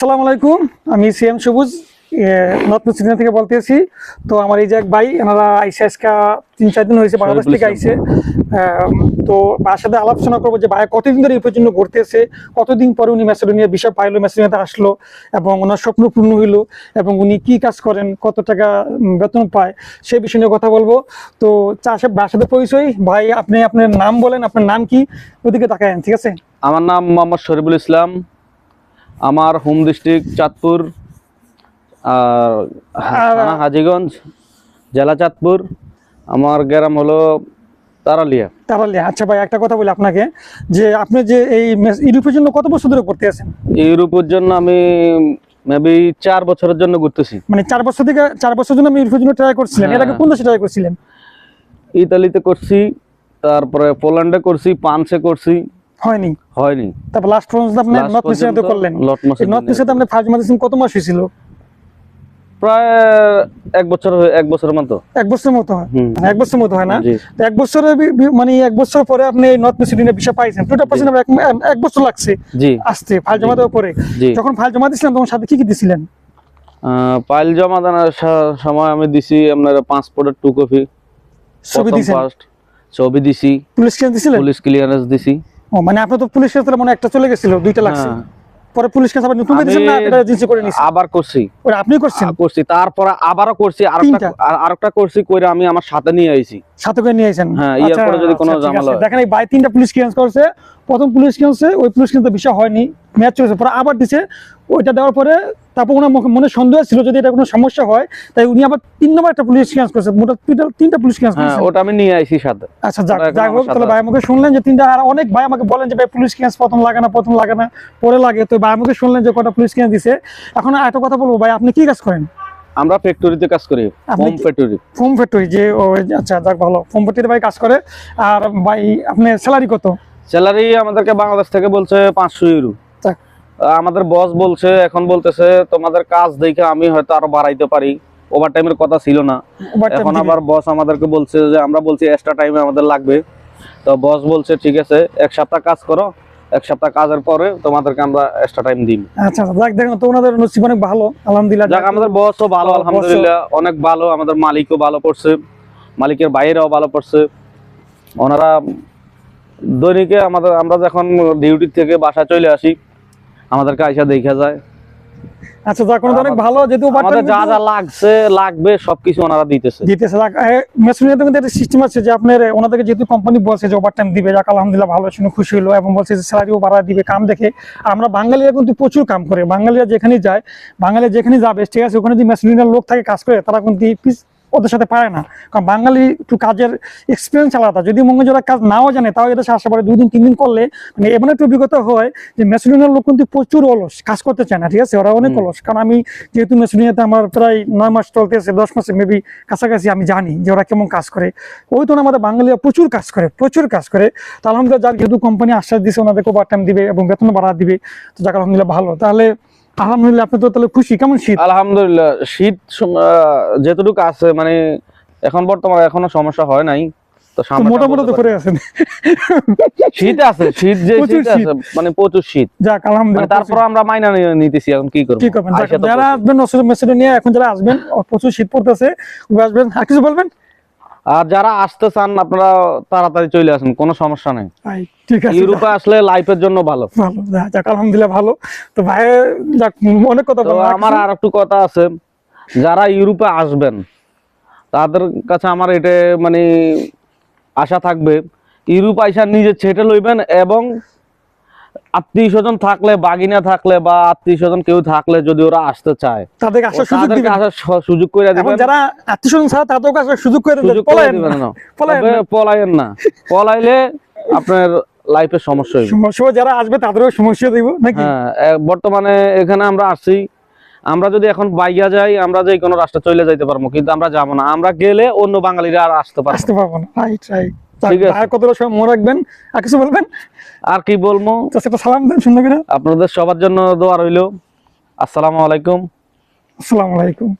আসসালামু আলাইকুম আমি সিএম সবুজ নর্থ সিগন্যাল থেকে বলতেছি। তো আমার এই যে এক ভাই এনারা আইসে আজকে তিন চার দিন হয়েছে বাংলাদেশ থেকে আইসে। তো ভাইয়ের সাথে আলোচনা করব যে ভাই কতদিন ধরে এই পর্যন্ত ঘুরতেছে কতদিন পরে উনি ম্যাসেডোনিয়া বিষয় পাইলো ম্যাসেডোনিয়াতে আসলো এবং ওনার স্বপ্ন পূর্ণ হইল এবং উনি কি কাজ করেন কত টাকা বেতন পায় সেই বিষয় নিয়ে কথা বলব। তো চাষে ভাইয়ের সাথে পরিচয় ভাই আপনি আপনার নাম বলেন আপনার নাম কি ওদিকে তাকায়েন ঠিক আছে? আমার নাম মোহাম্মদ শরীফুল ইসলাম আমার হোম ডিস্ট্রিক্ট চাঁদপুর থানা হাজিগঞ্জ জেলা চাঁদপুর আমার গ্রাম হলো তারালিয়া। তারালিয়া। আচ্ছা ভাই একটা কথা বলি আপনাকে যে আপনি যে এই ইউরোপের জন্য কত বছর ধরে করতে আছেন ইউরোপের জন্য আমি মেবি চার বছরের জন্য ঘুরতেছি। মানে চার বছর থেকে চার বছর জন্য আমি ইউরোপের জন্য ট্রাই করছিলেন? এর আগে হ্যাঁ। কোন দেশে ট্রাই করছিলেন? ইতালিতে করছি তারপরে পোল্যান্ডে করছি পানসে করছি। হয়নি। হয়নি। তারপর লাস্ট পর্যন্ত আপনি Last নর্থ মিশিয়াতে করলেন। নর্থ মিশিয়াতে আপনি ফার্স্ট মাদিয়েছেন কত মাস হয়েছিল প্রায় এক বছর এক বছরের মতো। এক বছরের মতো হয়? মানে এক বছর মতো হয় না? এক বছরের মানে এক বছর পরে আপনি নর্থ পাইছেন। এক- বছর লাগছে। জি। আসতে ফাইল জমা দেওয়ার পরে। যখন ফাইল জমা দিয়েছিলেন তখন সাথে কি কি দিছিলেন? পাইল জমা দেওয়ার সময় আমি দিছি আপনার পাসপোর্টের টু কপি ছবি ফার্স্ট ছবি দিছি। পুলিশ ক্লিয়ারেন্স দিছিলেন? পুলিশ ক্লিয়ারেন্স দিছি। ও মানে আপনার তো পুলিশ মানে একটা চলে গেছিল দুইটা লাগছে। হ্যাঁ। পরে পুলিশ ক্লিয়ারেন্স আবার নতুন না এটা এজেন্সি করে নিছেন আবার করছি। আপনি করছেন? করছি। তারপরে আবারও করছি আরেকটা? আরেকটা করছি কইরা আমি আমার সাথে নিয়ে আইছি। সাথে করে নিয়ে আইছেন? হ্যাঁ, ইয়ার আচ্ছা, পরে যদি কোনো আচ্ছা, ঝামেলা। দেখেন এই বাই তিনটা পুলিশ ক্লিয়ারেন্স করছে। প্রথম পুলিশ ক্লিয়ারেন্সে ওই পুলিশ ক্লিয়ারেন্স বিষয় হয়নি। ম্যাচ চলেছে। পরে আবার দিছে। ওইটা দেওয়ার পরে তারপর ওনার মনে সন্দেহ ছিল যদি এটা কোনো সমস্যা হয় তাই উনি আবার তিন নম্বর একটা পুলিশ ক্লিয়ারেন্স করছে। মোট তিনটা- পুলিশ ক্লিয়ারেন্স করছে। ওটা আমি নিয়ে আইছি সাথে। আচ্ছা যাক যাই হোক তাহলে ভাই আমাকে শুনলেন যে তিনটা আর অনেক ভাই আমাকে বলেন যে ভাই পুলিশ ক্লিয়ারেন্স প্রথম লাগে না প্রথম লাগে না পরে লাগে। তো ভাই আমাকে শুনলেন যে কটা পুলিশ ক্লিয়ারেন্স দিছে। এখন একটা কথা বলব ভাই আপনি কি কাজ করেন? আমরা ফ্যাক্টরিতে কাজ করি আপনি কি- ফ্যাক্টরি ফোম ফ্যাক্টরি যে ও আচ্ছা যাক ভালো। ফোম ফ্যাক্টরিতে ভাই কাজ করে। আর ভাই আপনার স্যালারি কত? স্যালারি আমাদেরকে বাংলাদেশ থেকে বলছে পাঁচশো ইউরো যাক। আমাদের বস বলছে এখন বলতেছে তোমাদের কাজ দেখে আমি হয়তো আরও বাড়াইতে পারি। ওভার টাইমের কথা ছিল না। এখন। আবার বস আমাদেরকে বলছে যে আমরা বলছি এক্সট্রা টাইমে আমাদের লাগবে। তো বস বলছে ঠিক আছে এক সপ্তাহ কাজ করো। এক সপ্তাহ কাজের পরে তোমাদেরকে আমরা এক্সট্রা টাইম দিই আচ্ছা আচ্ছা, যাক দেখেন তো ওনাদের নসিব অনেক ভালো আলহামদুলিল্লাহ। যাক আমাদের বসও ভালো আলহামদুলিল্লাহ অনেক ভালো আমাদের মালিকও ভালো পড়ছে মালিকের বাইরেও ভালো পড়ছে ওনারা দৈনিকে আমাদের আমরা যখন ডিউটি থেকে বাসা চলে আসি আমাদেরকে আইসা দেখা যায়। আচ্ছা যাক ওনাদের অনেক ভালো যেহেতু আমাদের যা যা লাগছে লাগবে সবকিছু ওনারা দিতেছে। দিতেছে মেসুনিয়াতে কিন্তু একটা সিস্টেম আছে যে আপনার ওনাদেরকে যেহেতু কোম্পানি বলছে যে ওভারটাইম দিবে যাক আলহামদুলিল্লাহ ভালো শুনে খুশি হলো এবং বলছে যে স্যালারিও বাড়া দিবে কাম দেখে। আমরা বাঙালিরা কিন্তু প্রচুর কাম করে বাঙালিরা যেখানে যায় বাঙালি যেখানে যাবে ঠিক আছে ওখানে যদি মেসুনিয়ার লোক থাকে কাজ করে তারা কিন্তু ওদের সাথে পারে না। কারণ বাঙালি একটু কাজের এক্সপিরিয়েন্স আলাদা। যদি মঙ্গল যারা কাজ নাও জানে তাও এদের সাথে পরে দুই দিন তিন দিন করলে মানে এমন একটা অভিজ্ঞতা হয় যে মেসুলিনের লোক কিন্তু প্রচুর অলস কাজ করতে চায় না ঠিক আছে? ওরা অনেক অলস। কারণ আমি যেহেতু মেসুলিয়াতে আমার প্রায় নয় মাস চলতেছে দশ মাসে মেবি কাছাকাছি আমি জানি যে ওরা কেমন কাজ করে। ওই তো আমাদের বাঙালিরা প্রচুর কাজ করে প্রচুর কাজ করে। তো আলহামদুলিল্লাহ যার যেহেতু কোম্পানি আশ্বাস দিছে ওনাদেরকে ওভার টাইম দিবে এবং বেতন বাড়া দিবে। তো যাক আলহামদুলিল্লাহ ভালো। তাহলে আলহামদুলিল্লাহ আপনি তো তাহলে খুশি। কেমন শীত? আলহামদুলিল্লাহ শীত যতটুকু আছে মানে এখন বর্তমানে এখনও সমস্যা হয় নাই। তো মোটামুটি করে। আছেন। শীত আছে শীত যে শীত। আছে মানে প্রচুর শীত। যাক মানে আলহামদুলিল্লাহ তারপর আমরা মাইনা নিয়ে নিতেছি এখন কি করব? কি করবেন? যারা আসবেন এখন যারা আসবেন প্রচুর শীত পড়তেছে। আসবেন? আর কিছু বলবেন? আর যারা আসতে চান আপনারা তাড়াতাড়ি চলে আসুন কোনো সমস্যা নেই। ঠিক আছে। ইউরোপে আসলে লাইফের জন্য ভালো। ভালো যাক আলহামদুলিল্লাহ ভালো। তো ভাই যাক অনেক কথা আমার? আর একটু কথা আছে। যারা ইউরোপে আসবেন তাদের কাছে আমার এটা মানে আশা থাকবে। ইউরোপ আইসা নিজে ছেটে লইবেন এবং আত্মীয় স্বজন থাকলে বাগিনা থাকলে বা আত্মীয় স্বজন কেউ থাকলে যদি ওরা আসতে চায় তাদেরকে আসার সুযোগ দিবেন। আসার সুযোগ করে দিবেন। যারা আত্মীয় স্বজন ছাড়া তাদেরকে আসার সুযোগ করে দেবেন। পলায়েন। না। পলায়েন। না। পলাইলে আপনার লাইফের সমস্যা হইবে। সমস্যা যারা আসবে তাদেরও সমস্যা দিব নাকি? হ্যাঁ বর্তমানে এখানে আমরা আসছি। আমরা যদি এখন বাইয়া যাই আমরা যে কোনো রাষ্ট্রে চলে যাইতে পারব কিন্তু আমরা যাব না। আমরা গেলে অন্য বাঙালিরা আর আসতে পারব আসতে পারব না। Right right. আর কতটা সময় মনে রাখবেন? আর কিছু বলবেন? আর কি বলব? সালাম দেন সুন্দর করে। আপনাদের সবার জন্য দোয়া রইল। আসসালামু আলাইকুম। আসসালামু আলাইকুম।